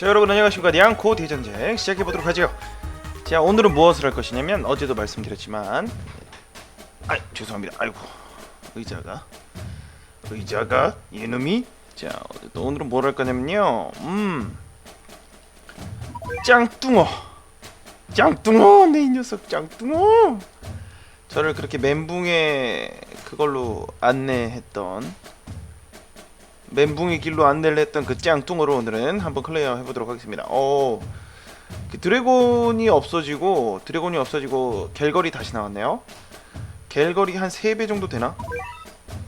자 여러분 안녕하십니까. 냥코 대전쟁 시작해보도록 하죠. 자 오늘은 무엇을 할 것이냐면 어제도 말씀드렸지만 아 죄송합니다. 아이고 의자가 의자가 이놈이. 자 또 오늘은 뭘 할 거냐면요. 음 짱뚱어. 짱뚱어! 내 이 녀석 짱뚱어! 저를 그렇게 멘붕에 그걸로 안내했던 멘붕의 길로 안내를 했던 그 짱뚱으로 오늘은 한번 클레어 해보도록 하겠습니다. 어, 그 드래곤이 없어지고 드래곤이 없어지고 갤거리 다시 나왔네요. 갤거리 한 3배 정도 되나?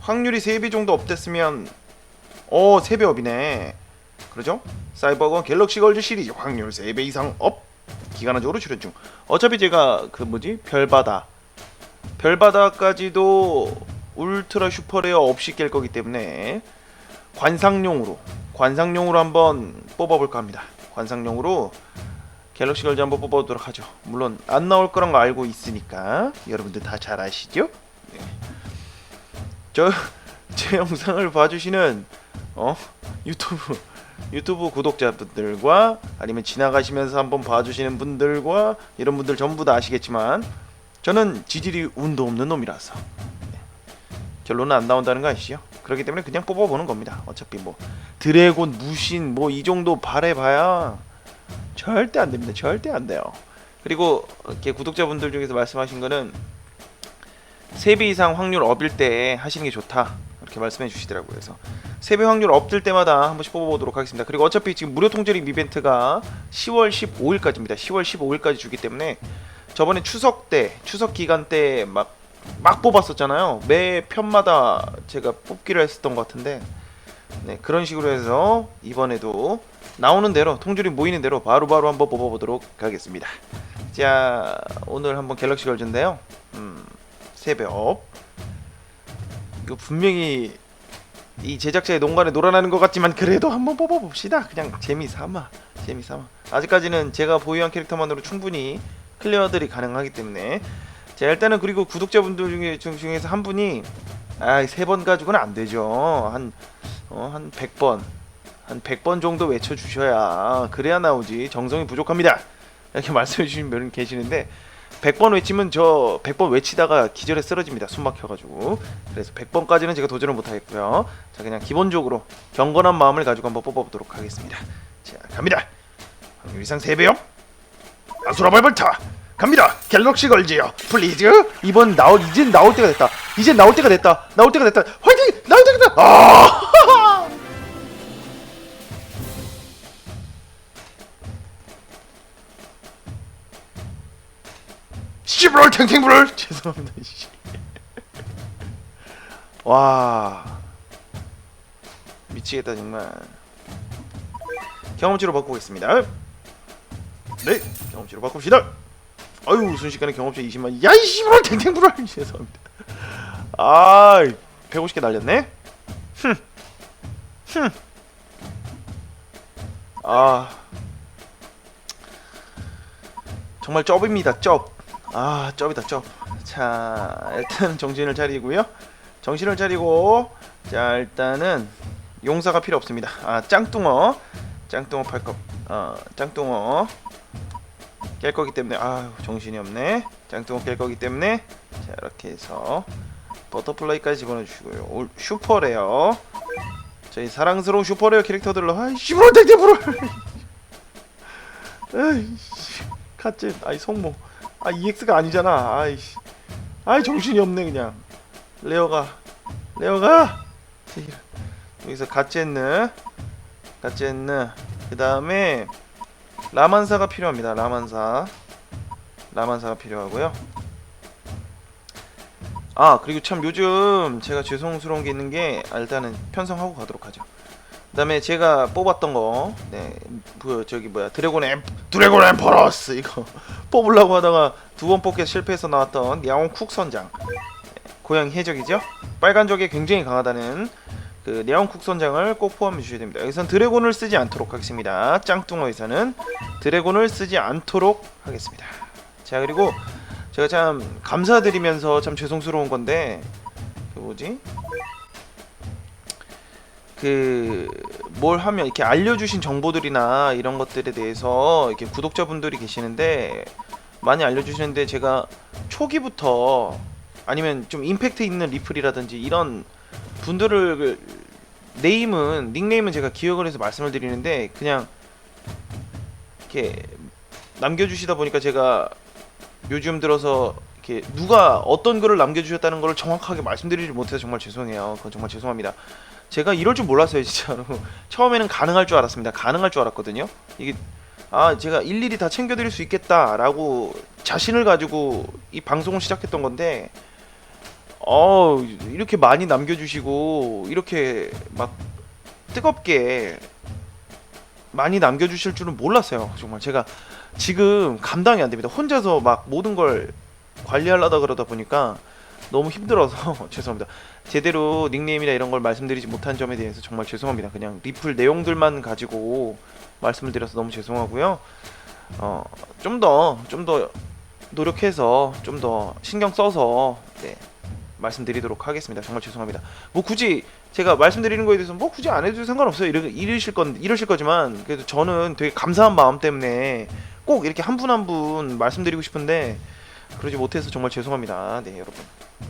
확률이 3배 정도 업됐으면 어 3배 업이네. 그러죠? 사이버건 갤럭시 걸즈 시리즈 확률 3배 이상 업 기간적으로 출연 중. 어차피 제가 그 뭐지 별바다 별바다까지도 울트라 슈퍼레어 없이 깰 거기 때문에 관상용으로 관상용으로 한번 뽑아볼까 합니다. 관상용으로 갤럭시 걸즈 한번 뽑아보도록 하죠. 물론 안 나올 거란 거 알고 있으니까 여러분들 다 잘 아시죠? 네. 저제 영상을 봐주시는 어 유튜브 유튜브 구독자분들과 아니면 지나가시면서 한번 봐주시는 분들과 이런 분들 전부 다 아시겠지만 저는 지질이 운도 없는 놈이라서 네. 결론은 안 나온다는 거 아시죠? 그렇기 때문에 그냥 뽑아보는 겁니다. 어차피 뭐 드래곤 무신 뭐 이 정도 바래봐야 절대 안 됩니다. 절대 안 돼요. 그리고 이렇게 구독자분들 중에서 말씀하신 거는 3배 이상 확률 업일 때 하시는 게 좋다. 이렇게 말씀해 주시더라고요. 그래서 3배 확률 업될 때마다 한 번씩 뽑아보도록 하겠습니다. 그리고 어차피 지금 무료 통제림 이벤트가 10월 15일까지입니다. 10월 15일까지 주기 때문에 저번에 추석 때, 추석 기간 때 막 막 뽑았었잖아요. 매 편마다 제가 뽑기를 했었던 것 같은데, 네 그런 식으로 해서 이번에도 나오는 대로 통줄이 모이는 대로 바로바로 한번 뽑아보도록 하겠습니다. 자 오늘 한번 갤럭시 걸즈인데요. 음, 세배업 이거 분명히 이 제작자의 농간에 놀아나는 것 같지만 그래도 한번 뽑아봅시다. 그냥 재미삼아, 재미삼아. 아직까지는 제가 보유한 캐릭터만으로 충분히 클리어들이 가능하기 때문에 자 일단은 그리고 구독자분들 중에 중- 중에서 한 분이 아세 번 가지고는 안 되죠. 한 어, 한 100번 한 100번 정도 외쳐 주셔야 그래야 나오지. 정성이 부족합니다. 이렇게 말씀해 주신 분 계시는데 100번 외치면 저 100번 외치다가 기절에 쓰러집니다. 숨 막혀 가지고. 그래서 100번까지는 제가 도전을 못 하겠고요. 자, 그냥 기본적으로 경건한 마음을 가지고 한번 뽑아 보도록 하겠습니다. 자, 갑니다. 확률 이상 3배요. 아수라 발발타 갑니다. 갤럭시 걸즈요. 플리즈. 이번 나올 이젠 나올 때가 됐다. 이젠 나올 때가 됐다. 나올 때가 됐다. 화이팅! 나올 때가 됐다! 아! 씨브럴 탱탱브럴 죄송합니다 씨. 와. 미치겠다 정말. 경험치로 바꾸겠습니다. 네 경험치로 바꿉시다 아유 순식간에 경험치 20만. 야이 씨발 탱탱불알 죄송합니다. 아 150개 날렸네? 흠흠아. 정말 쩝입니다 쩝아 쩝이다 쩝자 일단 정신을 차리고요. 정신을 차리고 자 일단은 용사가 필요 없습니다. 아 짱뚱어. 짱뚱어 팔겁 어 짱뚱어 깰 거기 때문에. 아유 정신이 없네. 짱뚱어 깰 거기 때문에. 자 이렇게 해서 버터플라이까지 집어넣어주시고요. 올 슈퍼레어. 저희 사랑스러운 슈퍼레어 캐릭터들로. 아이 씨발 땡땡불을. 아이씨. 갓젠 아이 성모. 아 EX가 아니잖아. 아이씨. 아이 정신이 없네 그냥. 레어가. 레어가! 여기서 갓젠느 갓젠느 그 다음에 라만사가 필요합니다. 라만사. 라만사가 필요하고요. 아 그리고 참 요즘 제가 죄송스러운 게 있는 게 아, 일단은 편성하고 가도록 하죠. 그다음에 제가 뽑았던 거, 네, 그 저기 뭐야 드래곤 엠 드래곤 엠퍼러스 이거 뽑으려고 하다가 두 번 뽑기 실패해서 나왔던 야옹 쿡 선장, 네, 고양이 해적이죠. 빨간 적에 굉장히 강하다는 그 네온쿡 선장을 꼭 포함해 주셔야 됩니다. 여기선 드래곤을 쓰지 않도록 하겠습니다. 짱뚱어에서는 드래곤을 쓰지 않도록 하겠습니다. 자 그리고 제가 참 감사드리면서 참 죄송스러운 건데 그 뭐지? 그 뭘 하면 이렇게 알려주신 정보들이나 이런 것들에 대해서 이렇게 구독자분들이 계시는데 많이 알려주시는데 제가 초기부터 아니면 좀 임팩트 있는 리플이라든지 이런 분들을 네임은 닉네임은 제가 기억을 해서 말씀을 드리는데 그냥 이렇게 남겨주시다 보니까 제가 요즘 들어서 이렇게 누가 어떤 글을 남겨주셨다는 걸 정확하게 말씀드리지 못해서 정말 죄송해요. 그건 정말 죄송합니다. 제가 이럴 줄 몰랐어요, 진짜로. 처음에는 가능할 줄 알았습니다. 가능할 줄 알았거든요. 이게 아 제가 일일이 다 챙겨드릴 수 있겠다라고 자신을 가지고 이 방송을 시작했던 건데 어 이렇게 많이 남겨주시고 이렇게 막 뜨겁게 많이 남겨주실 줄은 몰랐어요. 정말 제가 지금 감당이 안 됩니다. 혼자서 막 모든 걸 관리하려다 그러다 보니까 너무 힘들어서 죄송합니다. 제대로 닉네임이나 이런 걸 말씀드리지 못한 점에 대해서 정말 죄송합니다. 그냥 리플 내용들만 가지고 말씀을 드려서 너무 죄송하고요. 어, 좀 더 좀 더 노력해서 좀 더 신경 써서 네, 말씀드리도록 하겠습니다. 정말 죄송합니다. 뭐 굳이 제가 말씀드리는 거에 대해서 뭐 굳이 안 해도 상관없어요. 이러, 이러실 건 이러실 거지만 그래도 저는 되게 감사한 마음 때문에 꼭 이렇게 한 분 한 분 말씀드리고 싶은데 그러지 못해서 정말 죄송합니다. 네, 여러분.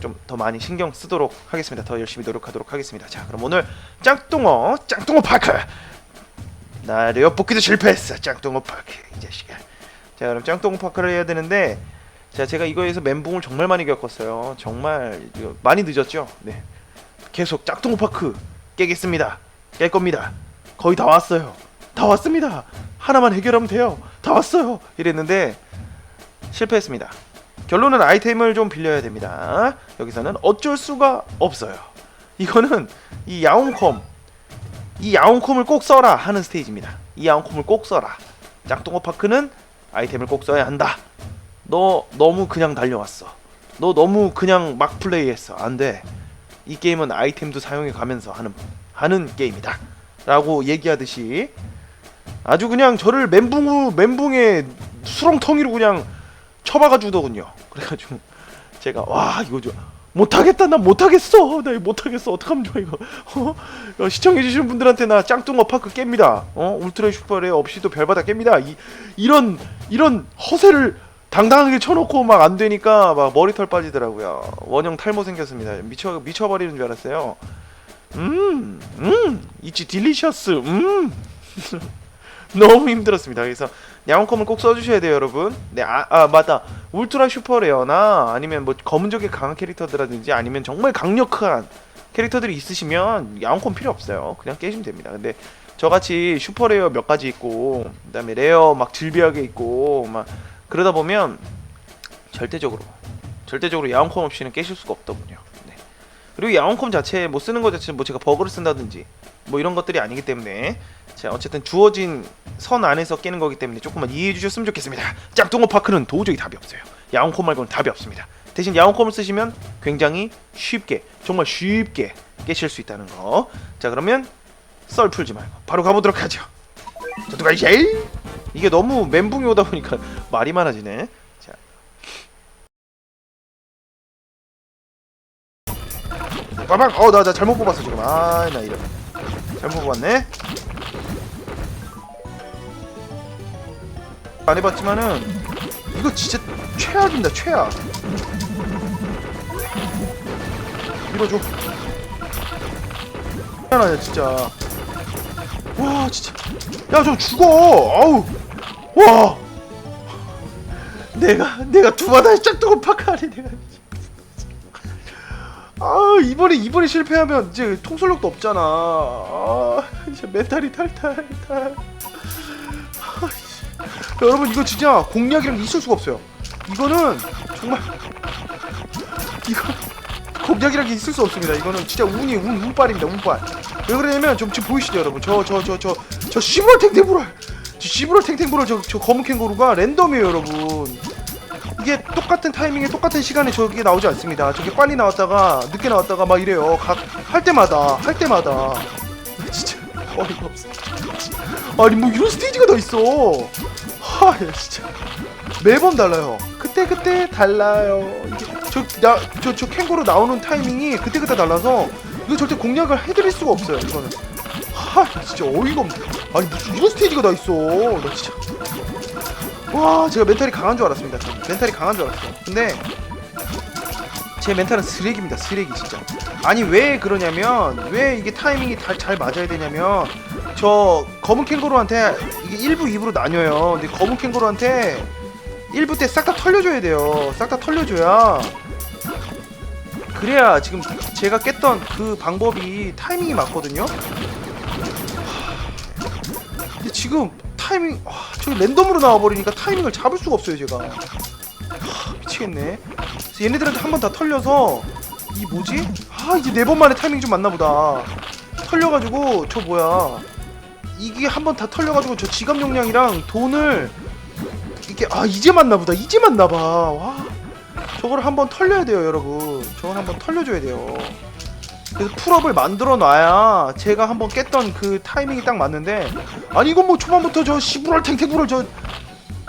좀 더 많이 신경 쓰도록 하겠습니다. 더 열심히 노력하도록 하겠습니다. 자, 그럼 오늘 짱뚱어 짱뚱어 파크 나 레어 뽑기도 실패했어. 짱뚱어 파크 이 자식아. 자, 그럼 짱뚱어 파크를 해야 되는데 자, 제가 이거에서 멘붕을 정말 많이 겪었어요. 정말 많이 늦었죠. 네. 계속 짝퉁 파크 깨겠습니다. 깰 겁니다. 거의 다 왔어요. 다 왔습니다. 하나만 해결하면 돼요. 다 왔어요. 이랬는데 실패했습니다. 결론은 아이템을 좀 빌려야 됩니다. 여기서는 어쩔 수가 없어요. 이거는 이 야옹컴 이 야옹컴을 꼭 써라 하는 스테이지입니다. 이 야옹컴을 꼭 써라. 짝퉁어 파크는 아이템을 꼭 써야 한다. 너 너무 그냥 달려왔어. 너 너무 그냥 막 플레이했어. 안 돼. 이 게임은 아이템도 사용해 가면서 하는 하는 게임이다. 라고 얘기하듯이 아주 그냥 저를 멘붕 후 멘붕에 수렁텅이로 그냥 쳐박아 주더군요. 그래가지고 제가 와 이거 좀 못하겠다 나 못하겠어 나 이거 못하겠어 어떡하면 좋아 이거 어? 어, 시청해주시는 분들한테 나 짱뚱어 파크 깹니다 어 울트라 슈퍼레 없이도 별바다 깹니다 이, 이런 이런 허세를 당당하게 쳐놓고 막 안 되니까 막 머리털 빠지더라고요. 원형 탈모 생겼습니다. 미쳐 미쳐버리는 줄 알았어요. 음 음 이치 딜리셔스 음. 너무 힘들었습니다. 그래서 야옹컴을 꼭 써주셔야 돼요 여러분. 네 아 아, 맞다. 울트라 슈퍼레어나 아니면 뭐 검은적의 강한 캐릭터들라든지 아니면 정말 강력한 캐릭터들이 있으시면 야옹컴 필요 없어요. 그냥 깨시면 됩니다. 근데 저같이 슈퍼레어 몇 가지 있고 그다음에 레어 막 질비하게 있고 막 그러다 보면 절대적으로 절대적으로 야옹컴 없이는 깨실 수가 없더군요 네. 그리고 야옹컴 자체 뭐 쓰는 것 자체는 뭐 제가 버그를 쓴다든지 뭐 이런 것들이 아니기 때문에 자 어쨌든 주어진 선 안에서 깨는 거기 때문에 조금만 이해해 주셨으면 좋겠습니다. 짱뚱어 파크는 도저히 답이 없어요. 야옹콤 말고는 답이 없습니다. 대신 야옹콤을 쓰시면 굉장히 쉽게 정말 쉽게 깨실 수 있다는 거. 자 그러면 썰 풀지 말고 바로 가보도록 하죠. 저도 가이제 이게 너무 멘붕이 오다 보니까 말이 많아지네. 자. 빠방 어 나 나 잘못 뽑았어 지금. 아 나 이런. 잘못 뽑았네. 안 해봤지만은 이거 진짜 최악입니다 최악. 밀어줘. 미안하네 진짜 와 진짜. 야좀 죽어. 아우. 와. 내가 내가 두 바다에 짝두고 파카리 내가. 아 이번에 이번에 실패하면 이제 통솔력도 없잖아. 아 이제 멘탈이 탈탈 탈. 아, 씨. 여러분 이거 진짜 공략이랑 있을 수가 없어요. 이거는 정말. 이거 공략이란 게 있을 수 없습니다 이거는 진짜 운이 운 운빨입니다 운빨 왜 그러냐면 좀 지금 보이시죠 여러분 저 저 저 저 저 시브럴 탱탱브럴 저 시브럴 탱탱브럴 저, 저 검은 캥거루가 랜덤이에요 여러분 이게 똑같은 타이밍에 똑같은 시간에 저게 나오지 않습니다. 저게 빨리 나왔다가 늦게 나왔다가 막 이래요. 각 할 때마다 할 때마다 진짜 어이가 없어. 아니 뭐 이런 스테이지가 더 있어. 하 야, 진짜 매번 달라요. 그때 그때 달라요. 이게 저나저 저 캥거루 나오는 타이밍이 그때 그때 달라서 이거 절대 공략을 해드릴 수가 없어요. 이거는. 하, 아 진짜 어이가 없네. 아니 무슨 이런 스테이지가 다 있어. 나 진짜. 와 제가 멘탈이 강한 줄 알았습니다 저. 멘탈이 강한 줄 알았어 근데 제 멘탈은 쓰레기입니다 쓰레기 진짜. 아니 왜 그러냐면 왜 이게 타이밍이 다, 잘 맞아야 되냐면 저 검은 캥거루한테 이게 1부 2부로 나뉘어요. 근데 검은 캥거루한테 1부 때 싹 다 털려줘야 돼요. 싹 다 털려줘야. 그래야 지금 제가 깼던 그 방법이 타이밍이 맞거든요. 근데 지금 타이밍 와, 저기 랜덤으로 나와버리니까 타이밍을 잡을 수가 없어요 제가. 하, 미치겠네. 그래서 얘네들한테 한 번 다 털려서 이 뭐지? 아 이제 네 번 만에 타이밍 좀 맞나 보다. 털려가지고 저 뭐야. 이게 한 번 다 털려가지고 저 지갑 용량이랑 돈을 이게 아 이제 맞나 보다. 이제 맞나 봐 와. 저걸 한번 털려야 돼요 여러분. 저걸 한번 털려줘야 돼요. 그래서 풀업을 만들어 놔야 제가 한번 깼던 그 타이밍이 딱 맞는데 아니 이건 뭐 초반부터 저 시부랄 탱탱부를 저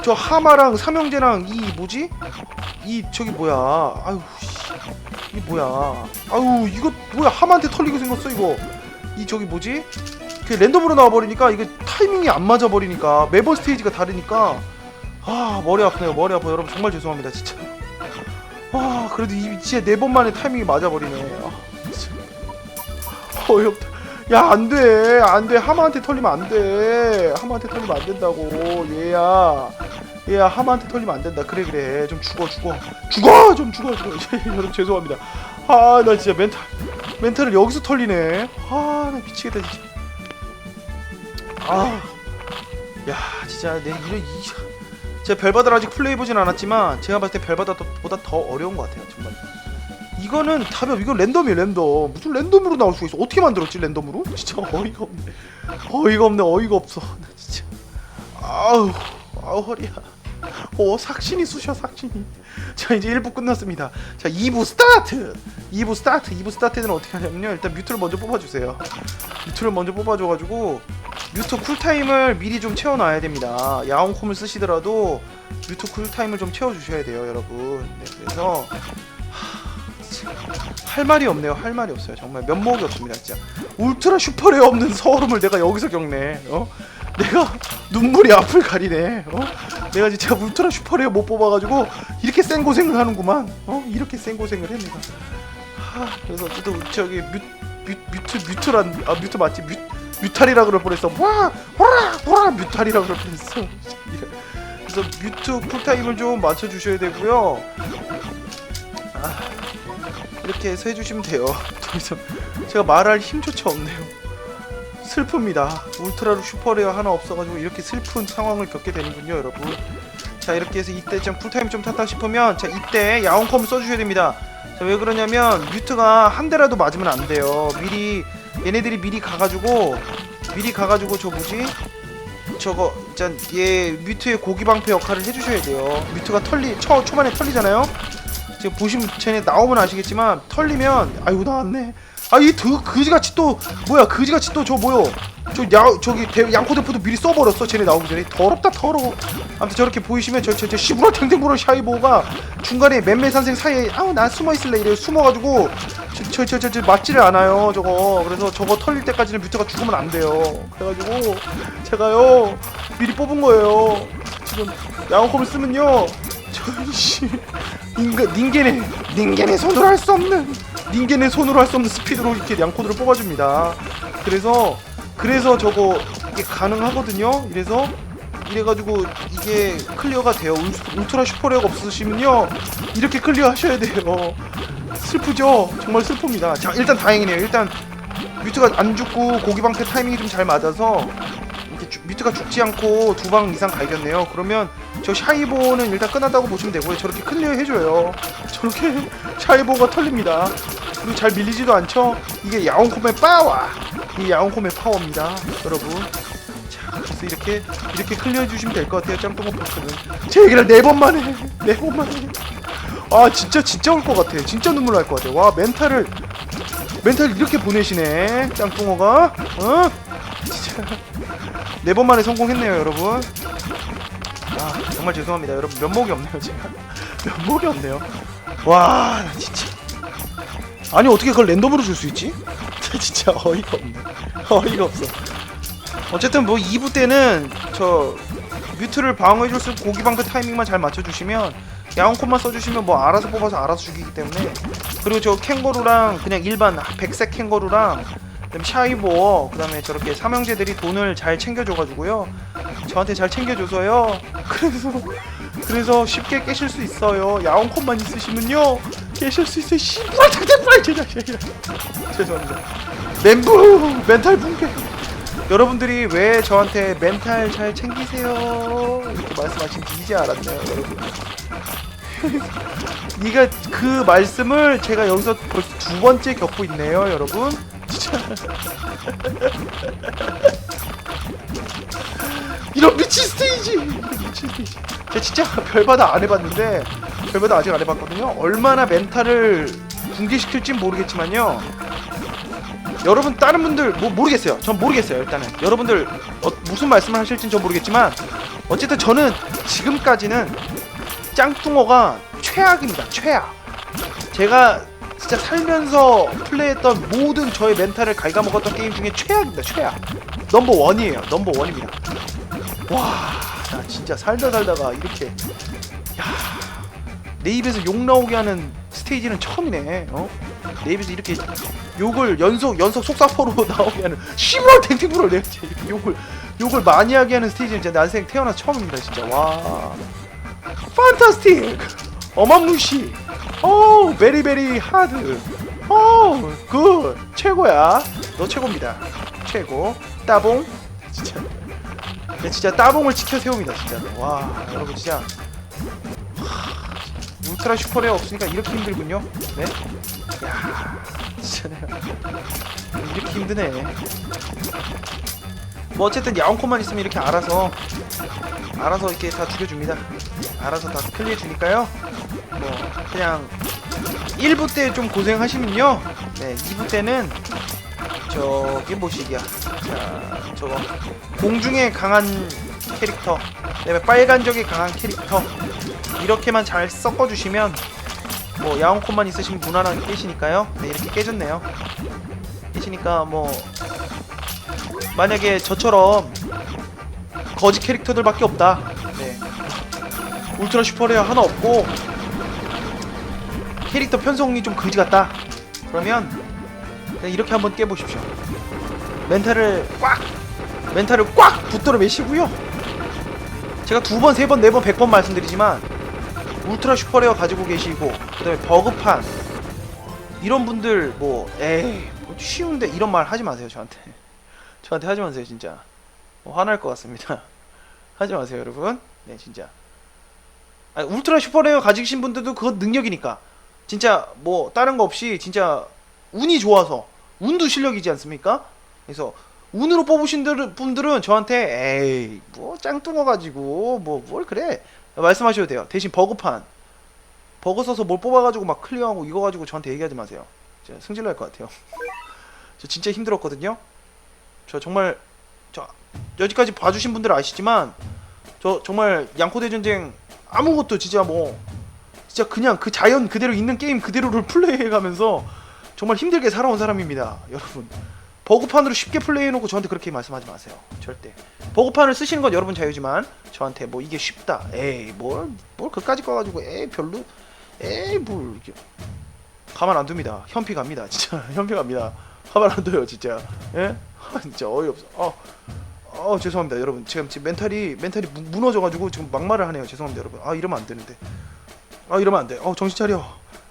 저 하마랑 삼형제랑 이 뭐지? 이 저기 뭐야? 아유 씨. 이 뭐야? 아유 이거 뭐야? 하마한테 털리게 생겼어 이거. 이 저기 뭐지? 그 랜덤으로 나와버리니까 이게 타이밍이 안 맞아버리니까. 매번 스테이지가 다르니까 아 머리 아프네요. 머리 아파. 여러분 정말 죄송합니다 진짜. 아 그래도 이 진짜 네 번 만에 타이밍이 맞아버리네. 아. 어이없다 야 안돼. 안돼. 하마한테 털리면 안돼. 하마한테 털리면 안 된다고. 얘야. 얘야 하마한테 털리면 안 된다. 그래 그래. 좀 죽어 죽어. 죽어! 좀 죽어. 여러분 죄송합니다. 아 나 진짜 멘탈 멘탈을 여기서 털리네. 아 나 미치겠다 진짜. 아야 진짜 내 이런 이 제가 별바다를 아직 플레이해보진 않았지만 제가 봤을 때 별바다보다 더 어려운 것 같아요 정말. 이거는 답이 없 이거 랜덤이에요 랜덤. 무슨 랜덤으로 나올 수가 있어? 어떻게 만들었지 랜덤으로? 진짜 어이가 없네. 어이가 없네 어이가 없어. 나 진짜. 아우 아우 허리야. 어 삭신이 쑤셔 삭신이. 자 이제 1부 끝났습니다. 자 2부 스타트! 2부 스타트 2부 스타트는 어떻게 하냐면요. 일단 뮤트를 먼저 뽑아주세요. 뮤트를 먼저 뽑아줘가지고 뮤트 쿨타임을 미리 좀 채워놔야 됩니다 야옹콤을 쓰시더라도 뮤트 쿨타임을 좀 채워주셔야 돼요 여러분 네 그래서 할 말이 없네요. 할 말이 없어요. 정말 면목이 없습니다. 진짜 울트라 슈퍼레어 없는 서울음을 내가 여기서 겪네. 어? 내가 눈물이 앞을 가리네. 어? 내가 진짜 울트라 슈퍼레어 못 뽑아가지고 이렇게 센 고생을 하는구만. 어? 이렇게 센 고생을. 하, 그래서 또 저기 뮤, 뮤, 뮤트 뮤트란 아 뮤트 맞지? 뮤, 뮤탈이라 그럴 뻔했어. 와, 와라, 와라 뮤탈이라 그럴 뻔했어. 그래서 뮤트 쿨타임을 좀 맞춰 주셔야 되고요. 이렇게 해서 해주시면 돼요. 더 이상 제가 말할 힘조차 없네요. 슬픕니다. 울트라로 슈퍼레어 하나 없어가지고 이렇게 슬픈 상황을 겪게 되는군요, 여러분. 자 이렇게 해서 이때 좀 쿨타임 좀 탔다 싶으면 자 이때 야옹컴 써주셔야 됩니다. 자 왜 그러냐면 뮤트가 한 대라도 맞으면 안 돼요. 미리 얘네들이 미리 가가지고 미리 가가지고 저 뭐지? 저거 일단 얘 뮤트의 고기 방패 역할을 해주셔야 돼요. 뮤트가 털리 초 초반에 털리잖아요. 지금 보시면 쟤네 나오면 아시겠지만 털리면 아이고 나왔네 아이 그지같이 또 뭐야 그지같이 또 저 뭐요 저 야, 저기 대, 양코 대포도 미리 써버렸어 쟤네 나오기 전에 더럽다 더러워 아무튼 저렇게 보이시면 저저저 시부라 탱탱부라 샤이보가 중간에 맴매 선생 사이에 아우 나 숨어 있을래 이래 숨어가지고 저 저 저 저 맞지를 않아요 저거 그래서 저거 털릴 때까지는 뮤트가 죽으면 안 돼요 그래가지고 제가요 미리 뽑은 거예요 지금 양호컵을 쓰면요 저씨 닌겐 닌겐의 닌겐의 손으로 할 수 없는 닌겐의 손으로 할 수 없는 스피드로 이렇게 양코드를 뽑아줍니다. 그래서 그래서 저거 이게 가능하거든요. 이래서 이래가지고 이게 클리어가 돼요. 울- 울트라 슈퍼레어가 없으시면요 이렇게 클리어 하셔야 돼요. 슬프죠? 정말 슬픕니다. 자 일단 다행이네요. 일단 뮤트가 안 죽고 고기 방패 타이밍이 좀 잘 맞아서 이렇게 주- 뮤트가 죽지 않고 두 방 이상 갈겼네요. 그러면 저 샤이보는 일단 끝났다고 보시면 되고요. 저렇게 클리어 해줘요. 저렇게 샤이보가 털립니다. 그리고 잘 밀리지도 않죠? 이게 야옹콤의 파워! 이 야옹콤의 파워입니다. 여러분. 자, 그래서 이렇게, 이렇게 클리어 해주시면 될 것 같아요. 짬뽕어 포스는. 제 얘기를 네 번만 해. 네 번만 해. 아, 진짜, 진짜 올 것 같아. 진짜 눈물 날 것 같아. 와, 멘탈을, 멘탈 이렇게 보내시네. 짱뚱어가. 어? 진짜. 네 번 만에 성공했네요, 여러분. 아 정말 죄송합니다 여러분 면목이 없네요 제가 면목이 없네요 와나 진짜 아니 어떻게 그걸 랜덤으로 줄 수 있지? 진짜 어이가 없네 어이가 없어 어쨌든 뭐 2부 때는 저 뮤트를 방어해줄 수 있고 고기 방패 타이밍만 잘 맞춰주시면 야옹콘만 써주시면 뭐 알아서 뽑아서 알아서 죽이기 때문에. 그리고 저 캥거루랑 그냥 일반 백색 캥거루랑 샤이보어 그다음에 저렇게 삼형제들이 돈을 잘 챙겨줘가지고요. 저한테 잘 챙겨줘서요. 그래서 그래서 쉽게 깨실 수 있어요. 야옹콘만 있으시면요. 깨실 수 있어요. 씨발 당대발 제작 죄송합니다. 멘붕 멘탈 붕괴 여러분들이 왜 저한테 멘탈 잘 챙기세요? 이렇게 말씀하신지 이제 알았네요 여러분? 네가 그 말씀을 제가 여기서 벌써 두 번째 겪고 있네요 여러분. 진짜 이런 미친 스테이지! 미친 스테이지. 제가 진짜 별바다 안 해봤는데 별바다 아직 안 해봤거든요. 얼마나 멘탈을 붕괴시킬진 모르겠지만요 여러분 다른 분들 뭐 모르겠어요. 전 모르겠어요. 일단은 여러분들 어, 무슨 말씀을 하실진 전 모르겠지만 어쨌든 저는 지금까지는 짱뚱어가 최악입니다. 최악. 제가 진짜 살면서 플레이했던 모든 저의 멘탈을 갉아먹었던 게임 중에 최악입니다. 최악. 넘버 원이에요. 넘버 원입니다. 와, 나 진짜 살다 살다가 이렇게 야, 내 입에서 욕 나오게 하는 스테이지는 처음이네. 어? 내 입에서 이렇게 욕을 연속 연속 속사포로 탱탱불을 내가 진짜 이렇게 욕을 욕을 많이 하게 하는 스테이지는 진짜 난생 태어나서 처음입니다 진짜. 와. 판타스틱! 어마무시! 오 베리베리 하드! 오굿! 최고야. 너 최고입니다. 최고. 따봉. 진짜. 야, 진짜 따봉을 지켜 세웁니다 진짜. 와 여러분 진짜. 하, 울트라 슈퍼레어 없으니까 이렇게 힘들군요. 네 야, 진짜 내가 이렇게 힘드네. 뭐 어쨌든 야옹코만 있으면 이렇게 알아서 알아서 이렇게 다 죽여줍니다. 알아서 다 클리어 주니까요. 뭐 그냥 1부 때 좀 고생하시면요. 네, 2부 때는 저기 뭐시기야. 자, 저거 공중에 강한 캐릭터, 그다음에 빨간적이 강한 캐릭터 이렇게만 잘 섞어주시면 뭐 야옹콘만 있으시면 무난하게 깨시니까요. 네 이렇게 깨졌네요. 깨시니까 뭐 만약에 저처럼 거지 캐릭터들밖에 없다. 네. 울트라 슈퍼레어 하나 없고 캐릭터 편성이 좀 그지 같다. 그러면 그냥 이렇게 한번 깨보십시오. 멘탈을 꽉 멘탈을 꽉 붙들어 매시고요. 제가 두 번, 세 번, 네 번, 백 번 말씀드리지만 울트라 슈퍼레어 가지고 계시고 그다음에 버그판. 이런 분들 뭐 에이 뭐 쉬운데 이런 말 하지 마세요 저한테. 저한테 하지 마세요 진짜. 뭐 화날 것 같습니다. 하지 마세요 여러분. 네 진짜. 아니, 울트라 슈퍼레어 가지신 분들도 그건 능력이니까. 진짜 뭐 다른 거 없이 진짜 운이 좋아서 운도 실력이지 않습니까? 그래서 운으로 뽑으신 들- 분들은 저한테 에이 뭐 짱뚱어 가지고 뭐 뭘 그래 말씀하셔도 돼요. 대신 버그판 버그 써서 뭘 뽑아가지고 막 클리어하고 이거 가지고 저한테 얘기하지 마세요. 제가 승질 날 것 같아요. 저 진짜 힘들었거든요. 저 정말 저 여기까지 봐주신 분들 아시지만 저 정말 양코대 전쟁 아무것도 진짜 뭐 진짜 그냥 그 자연 그대로 있는 게임 그대로를 플레이해가면서 정말 힘들게 살아온 사람입니다, 여러분. 버그판으로 쉽게 플레이해놓고 저한테 그렇게 말씀하지 마세요. 절대. 버그판을 쓰시는 건 여러분 자유지만 저한테 뭐 이게 쉽다. 에이 뭘뭘 그까지 꺼가지고 에이 별로 에이 뭘 이게 가만 안 둡니다. 현피 갑니다. 진짜 현피 갑니다. 가만 안 둬요 진짜. 예? 아, 진짜 어이없어. 어. 어 죄송합니다 여러분 지금 지금 멘탈이 멘탈이 무, 무너져가지고 지금 막말을 하네요 죄송합니다 여러분 아 이러면 안 되는데 아 이러면 안돼 어 정신 차려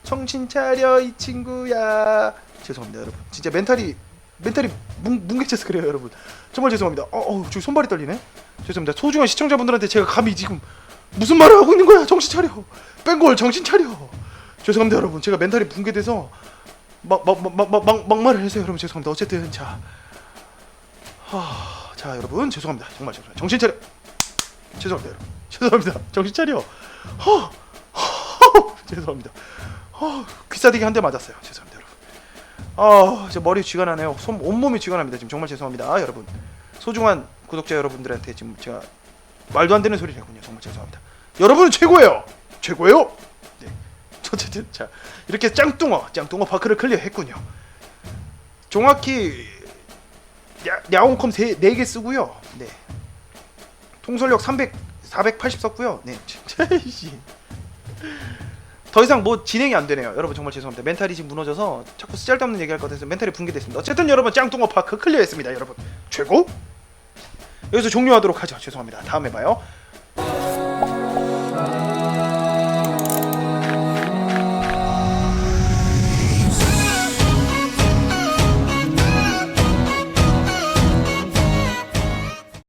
정신 차려 이 친구야 죄송합니다 여러분 진짜 멘탈이 멘탈이 뭉, 뭉개져서 그래요 여러분. 정말 죄송합니다. 어, 어 저기 손발이 떨리네. 죄송합니다. 소중한 시청자분들한테 제가 감히 지금 무슨 말을 하고 있는 거야? 정신 차려. 뺑골 정신 차려. 죄송합니다 여러분. 제가 멘탈이 붕괴돼서 막 막 막 막 막말을 해서 여러분 죄송합니다. 어쨌든 자. 하, 자 여러분. 죄송합니다. 정말 죄송합니다. 정신 차려. 죄송합니다 여러분. 죄송합니다. 정신 차려. 허, 허, 죄송합니다. 어, 귀싸대기 한 대 맞았어요. 죄송합니다 아, 제 머리 쥐가 나네요. 손 온몸이 쥐가 납니다. 지금 정말 죄송합니다, 아, 여러분. 소중한 구독자 여러분들한테 지금 제가 말도 안 되는 소리를 했군요. 정말 죄송합니다. 여러분은 최고예요. 최고예요. 네. 어쨌든 자 이렇게 짱뚱어 짱뚱어 파크를 클리어했군요. 정확히 야, 야옹컴 4개 쓰고요. 네. 통솔력 300 480 썼고요. 네. 더 이상 뭐 진행이 안 되네요. 여러분 정말 죄송합니다. 멘탈이 지금 무너져서 자꾸 쓰잘데없는 얘기할 것 같아서 멘탈이 붕괴됐습니다. 어쨌든 여러분 짱뚱어 파크 클리어했습니다. 여러분 최고. 여기서 종료하도록 하죠. 죄송합니다. 다음에 봐요.